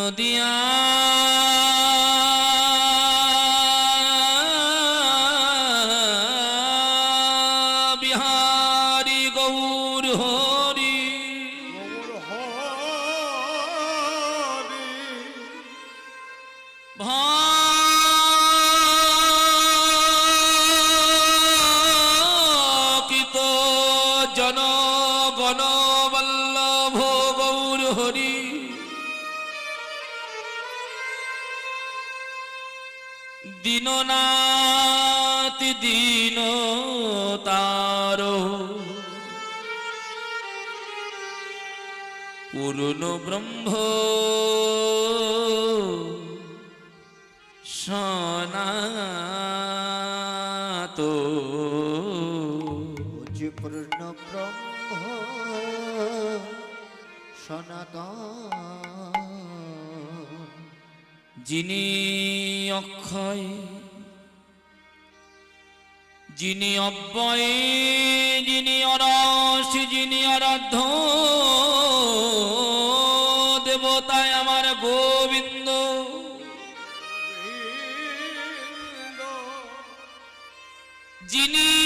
নদিয়া ব্রহ্ম। সনাত যে পূর্ণ ব্রহ্ম সনাতন। যিনি অক্ষয় যিনি অব্যয় যিনি অরস যিনি আরাধ্য যিনি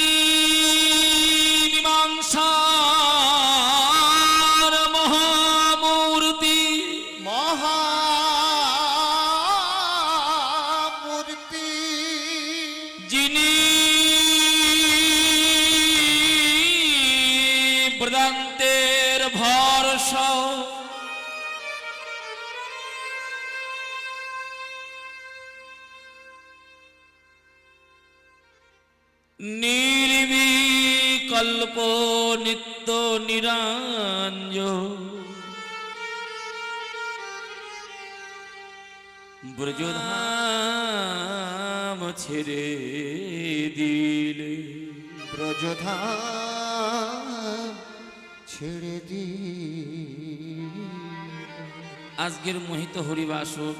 ছেড়ে দিলে ব্রজধাম ছেড়ে দি আজকের মোহিত হরিবাসর,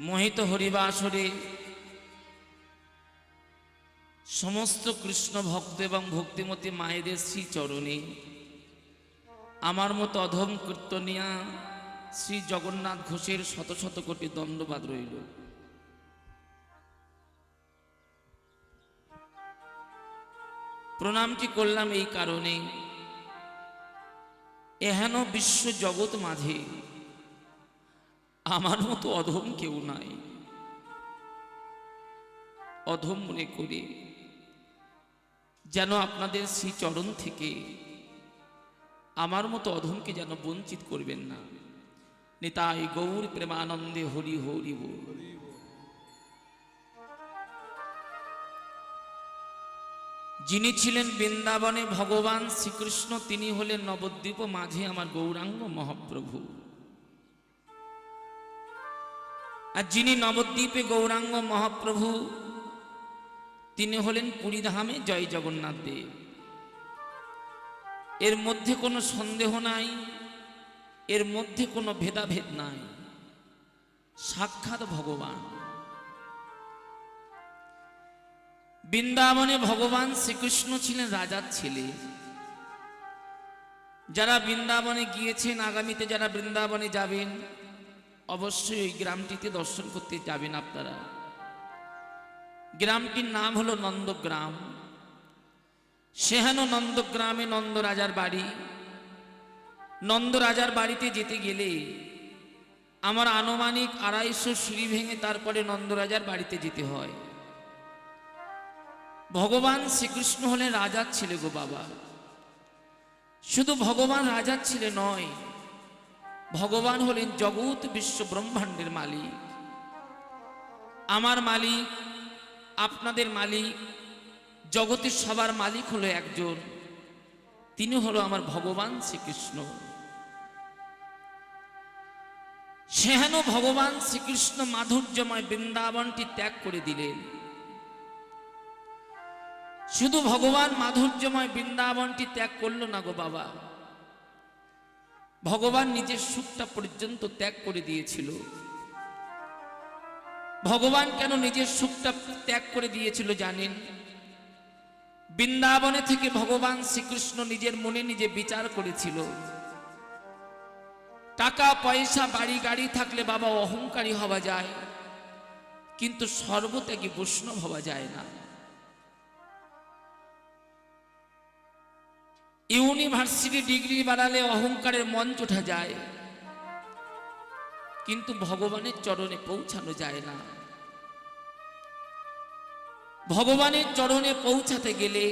মোহিত হরিবাসরে সমস্ত কৃষ্ণ ভক্ত এবং ভক্তিমতী মায়েদের শ্রী চরণে আমার মতো অধম কীর্তনিয়া শ্রী জগন্নাথ ঘোষের শত শত কোটি দণ্ডবাদ রইল। প্রণামটি করলাম এই কারণে? এহেন বিশ্ব জগৎ মাঝে আমার মতো অধম কেউ নাই। অধম মনে করে যেন আপনাদের শ্রী চরণ থেকে আমার মতো অধমকে যেন বঞ্চিত করবেন না। নিতাই গৌর প্রেমানন্দে হরি হরি বল। যিনি ছিলেন বৃন্দাবনে ভগবান শ্রীকৃষ্ণ, তিনি হলেন নবদ্বীপ মাঝে আমার গৌরাঙ্গ মহাপ্রভু। আর যিনি নবদ্বীপে গৌরাঙ্গ মহাপ্রভু, তিনি হলেন পুরীধামে জয় জগন্নাথ দেব। এর মধ্যে কোনো সন্দেহ নাই, এর মধ্যে কোনো ভেদাভেদ নাই। সাক্ষাৎ ভগবান। বৃন্দাবনে ভগবান শ্রীকৃষ্ণ ছিলেন রাজার ছেলে। যারা বৃন্দাবনে গিয়েছেন, আগামীতে যারা বৃন্দাবনে যাবেন, অবশ্যই ওই গ্রামটিতে দর্শন করতে যাবেন আপনারা। গ্রামটির নাম হলো নন্দগ্রাম। সেহান নন্দগ্রামে নন্দ রাজার বাড়ি। নন্দ রাজার বাড়িতে যেতে গেলে আমার আনুমানিক আড়াইশো সিঁড়ি ভেঙে তারপরে নন্দরাজার বাড়িতে যেতে হয়। ভগবান শ্রীকৃষ্ণ হলেন রাজার ছেলে গো বাবা। শুধু ভগবান রাজার ছেলে নয়, ভগবান হলেন জগৎ বিশ্ব ব্রহ্মাণ্ডের মালিক। আমার মালিক, আপনাদের মালিক, জগতের সবার মালিক হলো একজন, তিনি হলো আমার ভগবান শ্রীকৃষ্ণ। সেহেন ভগবান শ্রীকৃষ্ণ মাধুর্যময় বৃন্দাবনটি ত্যাগ করে দিলেন। শুধু ভগবান মাধুর্যময় বৃন্দাবনটি ত্যাগ করল না গো বাবা। ভগবান নিজের সুখটা পর্যন্ত ত্যাগ করে দিয়েছিল। ভগবান কেন নিজের সুখটা ত্যাগ করে দিয়েছিল জানেন? বৃন্দাবনে থেকে ভগবান শ্রীকৃষ্ণ নিজের মনে নিজে বিচার করেছিল। টাকা, পয়সা, বাড়ি, গাড়ি থাকলে বাবা অহংকারী হওয়া যায়, কিন্তু সর্বত্যাগী বৈষ্ণব হওয়া যায় না। ইউনিভার্সিটি ডিগ্রি বাড়ালে অহংকারের মঞ্চ ওঠা যায়। কিন্তু ভগবানের চরণে পৌঁছানো যায় না। ভগবানের চরণে পৌঁছাতে গেলে,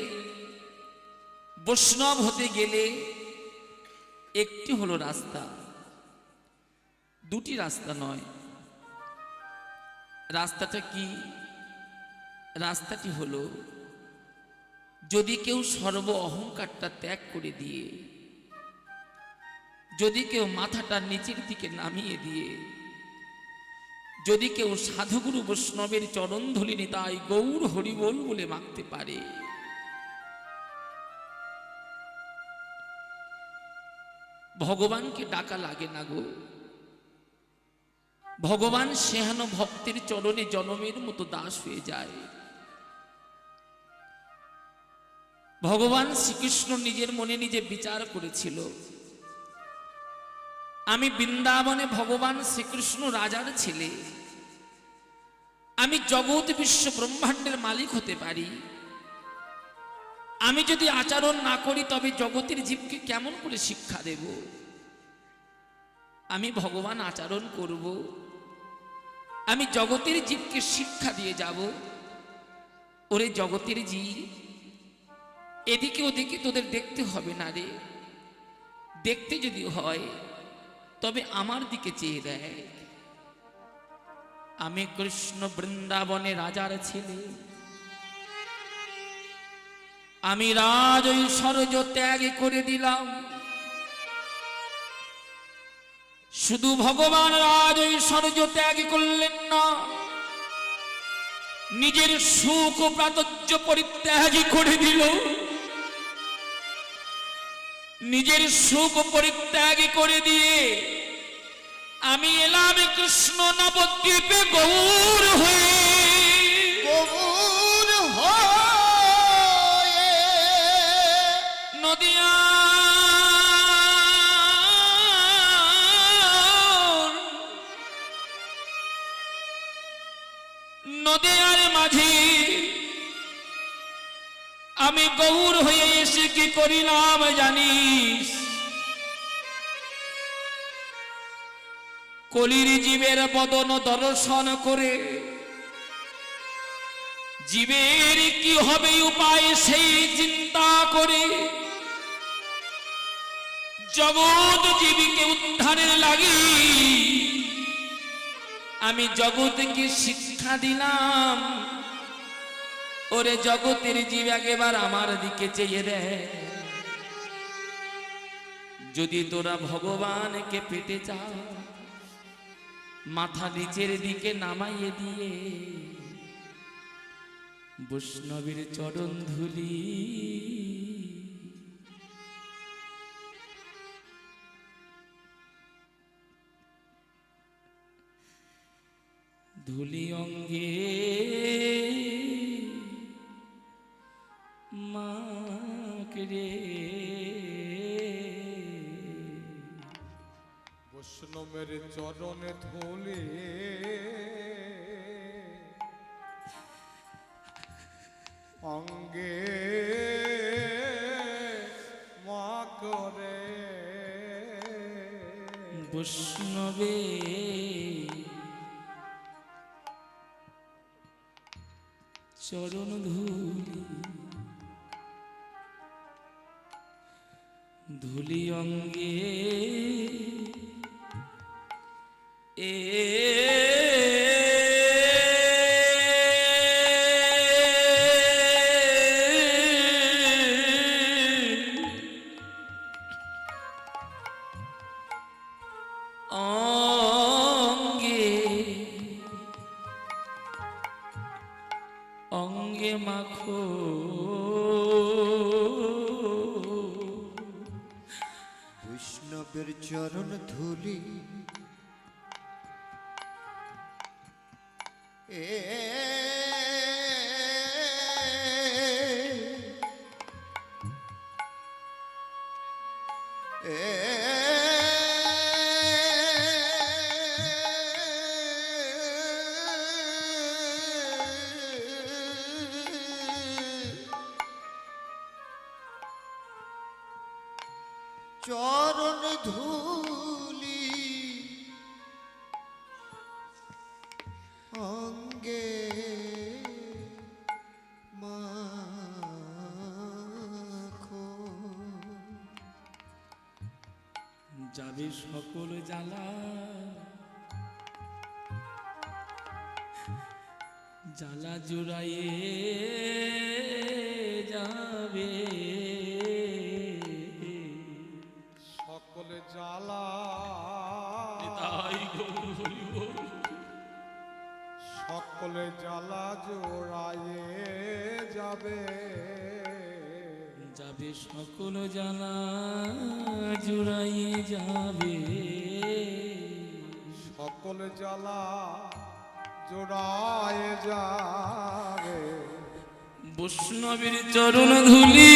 বৈষ্ণব হতে গেলে একটি হলো রাস্তা। দুটি রাস্তা নয়। রাস্তাটা কি? রাস্তাটি হলো যদি কেউ সর্ব অহংকারটা ত্যাগ করে দিয়ে, যদি কেউ মাথাটা নিচের দিকে নামিয়ে দিয়ে, যদি কেউ সাধুগুরু বৈষ্ণবের চরণ ধলিনি তাই গৌর হরিবোল বলে মাগতে পারে, ভগবানকে ডাকা লাগে না গো। ভগবান সেহানো ভক্তের চরণে জনমের মতো দাস হয়ে যায়। ভগবান শ্রীকৃষ্ণ নিজের মনে নিজে বিচার করেছিল। আমি বৃন্দাবনে ভগবান শ্রীকৃষ্ণ রাজার ছেলে। আমি জগৎ বিশ্ব ব্রহ্মাণ্ডের মালিক হতে পারি। আমি যদি আচরণ না করি, তবে জগতের জীবকে কেমন করে শিক্ষা দেব? আমি ভগবান আচরণ করব। আমি জগতের জীবকে শিক্ষা দিয়ে যাব। ওরে জগতের জীব এদিকে ওদিকে তোদের দেখতে হবে না রে। দেখতে যদি হয়, তবে আমার দিকে চেয়ে দেয় আমি কৃষ্ণ বৃন্দাবনে রাজার ছেলে। আমি রাজ ঐশ্বর্য ত্যাগ করে দিলাম। শুধু ভগবান রাজ ঐশ্বর্য ত্যাগ করলেন না, নিজের সুখ ও প্রাতজ্য পরিত্যাগ করে দিল। নিজের সুখ পরিত্যাগ করে দিয়ে আমি এলাম কৃষ্ণ নবদ্বীপে গৌর হয়ে। গৌর হয়ে। নদিয়া নদিয়ার মাঝে আমি গৌর হয়ে এসে কি করিলাম জানিস? কলির জীবের বদন দর্শন করে জীবের কি হবে উপায় সেই চিন্তা করে জগৎ জীবীকে উদ্ধারের লাগি। আমি জগৎকে শিক্ষা দিলাম। ওরে জগতের জীব একেবার আমার দিকে চেয়ে দেয়। যদি তোরা ভগবানকে পেতে চাও মাথা নিচের দিকে নামাইয়ে দিয়ে বৈষ্ণবীর চরণ ধুলি। ধুলি অঙ্গে মাকড়ে বৈষ্ণবের চরণে ধুলি অঙ্গে মা করে। বৈষ্ণবে চরণ ধুলি ধুলি অঙ্গে চরণ ধুলি। অঙ্গে যাবে সকল জ্বালা জ্বালা জুড়াইয়ে জ্বালা জোড়ায়ে যাবে। যাবে সকল জ্বালা জোড়াইয়ে যাবে। সকল জ্বালা জোড়ায়ে যাবে। বৈষ্ণবের চরণ ধুলি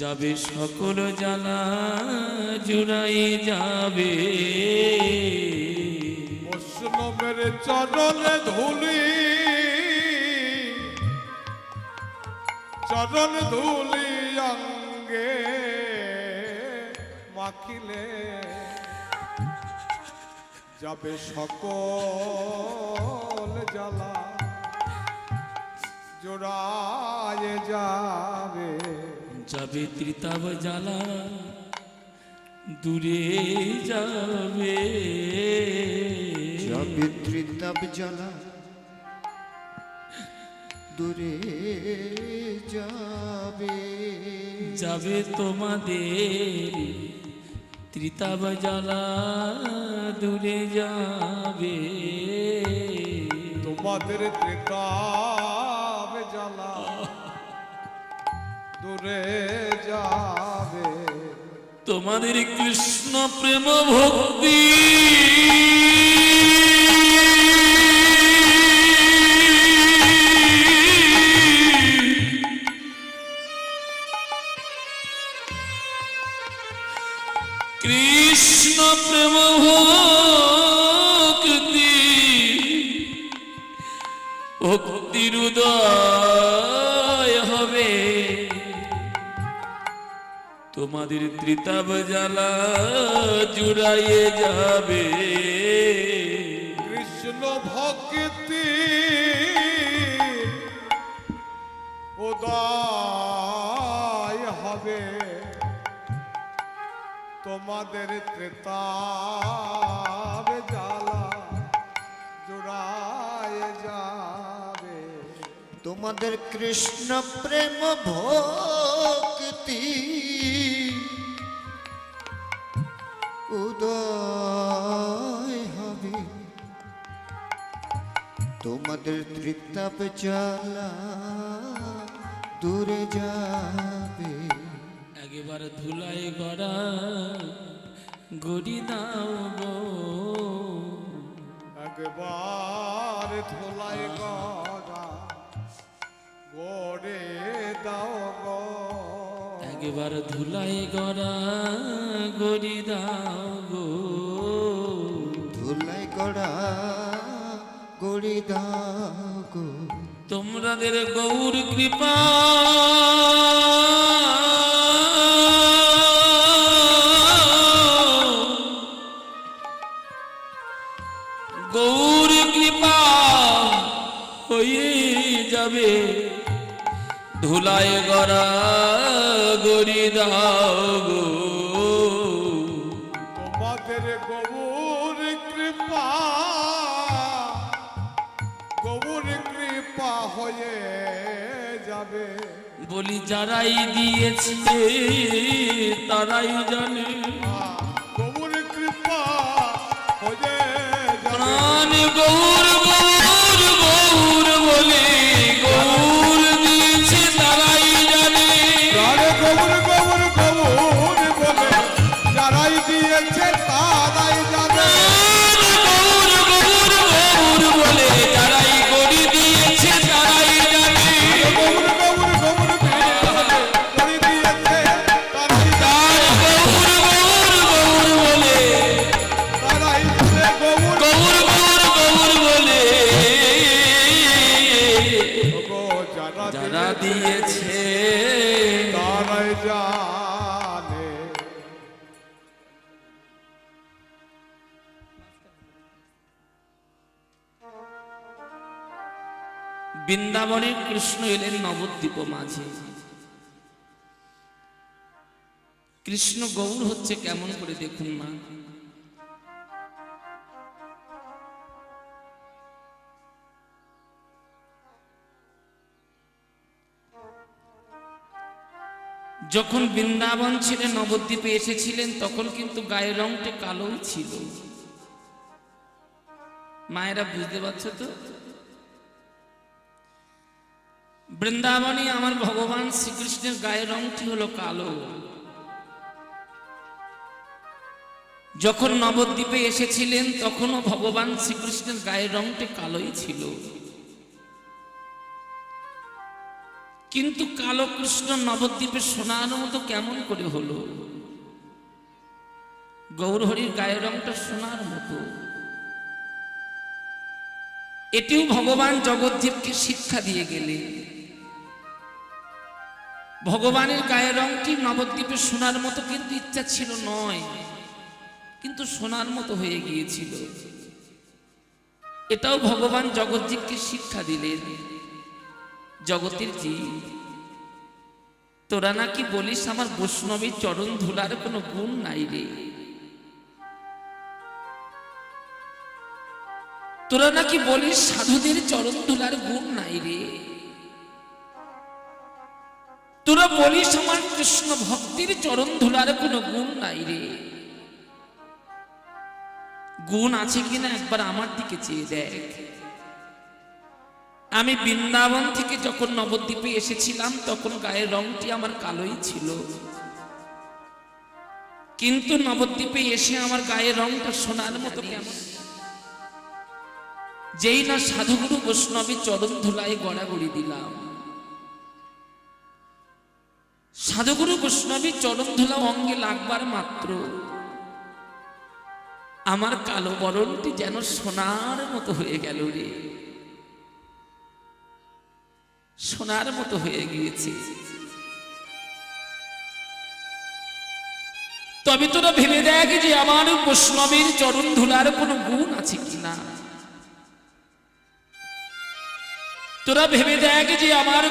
যাবে সকল জ্বালা, জুড়াই যাবে। বৈষ্ণবের চরণে ধুলি, চরণ ধুলি অঙ্গে মাখিলে। যাবে সকল জ্বালা, জোড়ায় যাবে। যাবে ত্রিতাব জ্বালা দূরে যাবে। যাবে ত্রিতাপ জ্বালা দূরে যাবে। যাবে তোমাদের ত্রিতাব জ্বালা দূরে যাবে। তোমাদের ত্রিতাব দূরে যাবে। তোমাদের কৃষ্ণ প্রেম ভক্তি। কৃষ্ণ প্রেম হবে। তোমাদের ত্রিতাব জ্বালা জুড়াইয়ে যাবে। কৃষ্ণ ভক্তি উদয় হবে। তোমাদের ত্রেতাব জ্বালা জোড়ায় যাবে। তোমাদের কৃষ্ণ প্রেম ভক্তি উদয় হবে। তোমাদের ত্রিতাপ জ্বালা দূরে যাবে। একবার ধুলাই গড়া গড়ি দাও গো। একবার ধোলাই গড়া গড়ে দাও গো। একবার ধুলাই গড়া গড়ি দাও গো ধুলাই গড়া গড়ি দাও গো তোমাদের গৌর কৃপা গৌর কৃপা হয়ে যাবে ধুলায় গড়া গড়ি দাও গো তোমাদের গৌর কৃপা গৌর কৃপা হয়ে যাবে। বলি যারাই দিয়েছে তারাই জানে। গৌর কৃপা হয়ে যাবে। প্রাণ গৌর গৌর নবদ্বীপ মাঝে। কৃষ্ণ গৌর হচ্ছে কেমন করে দেখুন না যখন বৃন্দাবন ছিলেন নবদ্বীপে এসেছিলেন, তখন কিন্তু গায়ের রংটা কালোই ছিল। মায়েরা বুঝতে পারছ তো? বৃন্দাবনে আমার ভগবান শ্রীকৃষ্ণের গায়ের রংটি হলো কালো? যখন নবদ্বীপে এসেছিলেন, তখনও ভগবান শ্রীকৃষ্ণের গায়ের রংটি কালোই ছিল। কিন্তু কালো কৃষ্ণ নবদ্বীপে সোনার মতো কেমন করে হলো? গৌরহরির গায়ের রংটা সোনার মতো। এটিও ভগবান জগদ্দীপকে শিক্ষা দিয়ে গেলেন। ভগবানের গায়ের রংটি নবদ্বীপে সোনার মতো কিন্তু ইচ্ছা ছিল নয়। কিন্তু সোনার মতো হয়ে গিয়েছিল। এটাও ভগবান জগজ্জীবকে শিক্ষা দিলেন। জগতের জীব, তোরা নাকি বলিস আমার বৈষ্ণবীর চরণ ধুলার কোনো গুণ নাই রে? তোরা নাকি বলিস সাধুদের চরণ ধুলার গুণ নাই রে? তোরা বলিস আমার কৃষ্ণ ভক্তির চরণ ধুলার কোনো গুণ নাই রে। গুণ আছে কিনা একবার আমার দিকে চেয়ে দেখ। আমি বৃন্দাবন থেকে যখন নবদ্বীপে এসেছিলাম, তখন গায়ের রংটি আমার কালোই ছিল। কিন্তু নবদ্বীপে এসে আমার গায়ের রংটা সোনার মতো কেমন? যেই না সাধুগুরু বৈষ্ণবী চরণ ধুলায় গড়াগড়ি দিলাম। সাধুগুরু বৈষ্ণবী চরণ ধুলা অঙ্গে লাগবার মাত্র। আমার কালো বরণটি যেন সোনার মতো হয়ে গেল রে। সোনার মতো হয়ে গিয়েছে। তবে তোরা ভেবে দেখ যে আমার বৈষ্ণবের চরণ ধুলার কোনো গুণ আছে কিনা। তোরা ভেবে দেখ যে আমার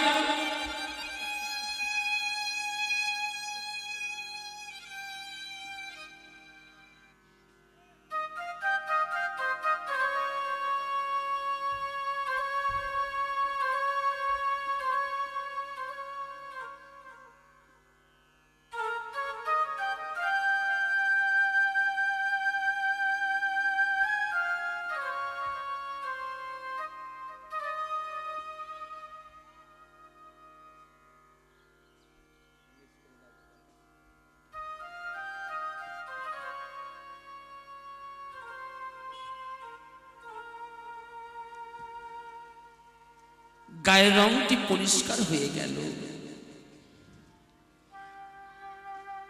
গায়ের রংটি পরিষ্কার হয়ে গেল।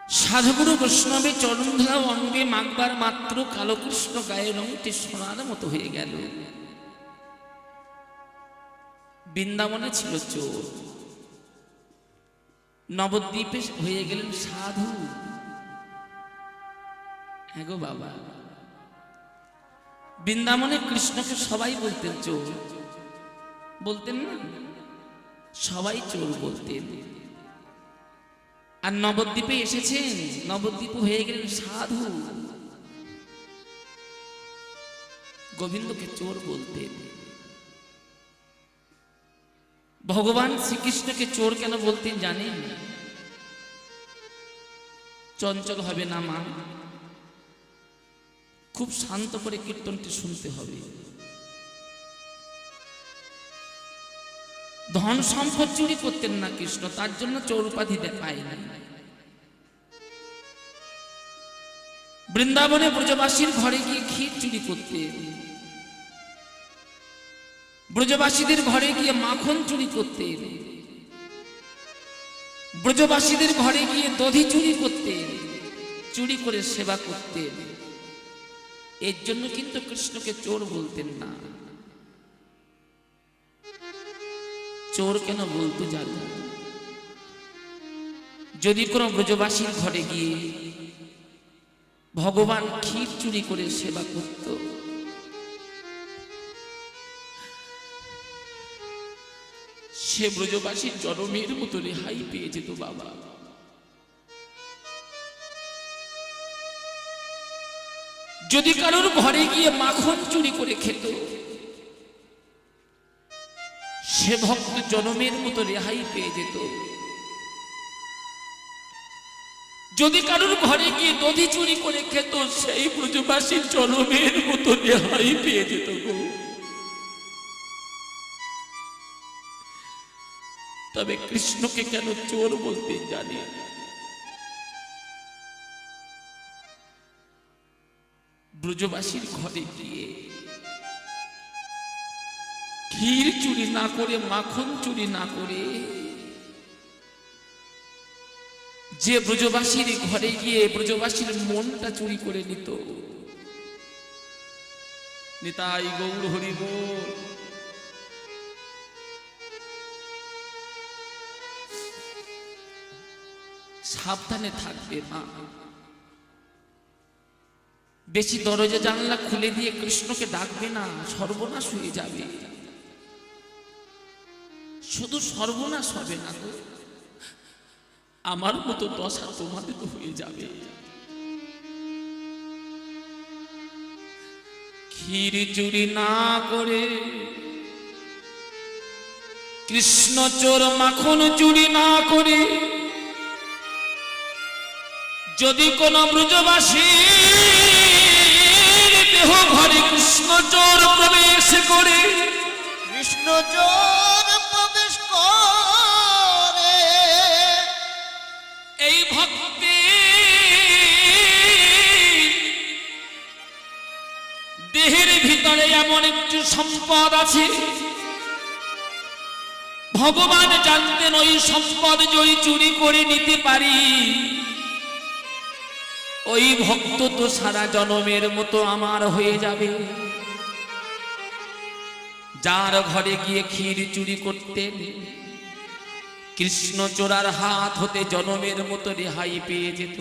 সাধুগুরু বৈষ্ণবে চরণধরা অঙ্গে মাগবার মাত্র কালো কৃষ্ণ গায়ের রংটি সোনার মতো হয়ে গেল। বৃন্দাবনে ছিল চোর। নবদ্বীপে হয়ে গেলেন সাধু। হ্যাঁ বাবা। বৃন্দাবনে কৃষ্ণকে সবাই বলতেন চোর। বলতেন না সবাই চোর বলতেন। আর নবদ্বীপে এসেছেন, নবদ্বীপ হয়ে গেলেন সাধু। গোবিন্দকে চোর বলতেন। ভগবান শ্রীকৃষ্ণকে চোর কেন বলতেন জানেন? চঞ্চল হবে না মা। খুব শান্ত করে কীর্তনটি শুনতে হবে। ধন সম্পদ চুরি করতেন না কৃষ্ণ, তার জন্য চোর উপাধি পায় না বৃন্দাবনে ব্রজবাসীর ঘরে গিয়ে ক্ষীর চুরি করতেন। ব্রজবাসীদের ঘরে গিয়ে মাখন চুরি করতেন। ব্রজবাসীদের ঘরে গিয়ে দধি চুরি করতেন, চুরি করে সেবা করতেন। এর জন্য কিন্তু কৃষ্ণকে চোর বলতেন না। চোর কেন বলতো জানো যদি কোনো ব্রজবাসীর ঘরে গিয়ে ভগবান ক্ষীর চুরি করে সেবা করত, সে ব্রজবাসীর জনমের মতো রেহাই পেয়ে যেত বাবা। যদি কারোর ঘরে গিয়ে মাখন চুরি করে খেত সে ভক্ত জনমের মতো রেহাই পেয়ে যেত। যদি কারোর ঘরে গিয়ে দধি চুরি করে খেত, সেই ব্রজবাসীর জনমের মতো রেহাই পেয়ে যেত তবে কৃষ্ণকে কেন চোর বলতে জানি? ব্রজবাসীর ঘরে গিয়ে ক্ষীর চুরি না করে, মাখন চুরি না করে। যে ব্রজবাসীর ঘরে গিয়ে ব্রজবাসীর মনটা চুরি করে নিত। নিতাই গৌর হরিব সাবধানে থাকবে মা। বেশি দরজা জানলা খুলে দিয়ে কৃষ্ণকে ডাকবে না, সর্বনাশ হয়ে যাবে। শুধু সর্বনাশ হবে না গো। আমার মতো দশা তোমাদের হয়ে যাবে। ক্ষীর চুরি না করে, কৃষ্ণ চোর মাখন চুরি না করে, যদি কোন ব্রজবাসী আছে। ভগবান জানতেন ওই সম্পদ যদি চুরি করে নিতে পারি। ওই ভক্ত তো সারা জনমের মতো আমার হয়ে যাবে। যার ঘরে গিয়ে ক্ষীর চুরি করতেন কৃষ্ণ চোরার হাত হতে জনমের মতো রেহাই পেয়ে যেত।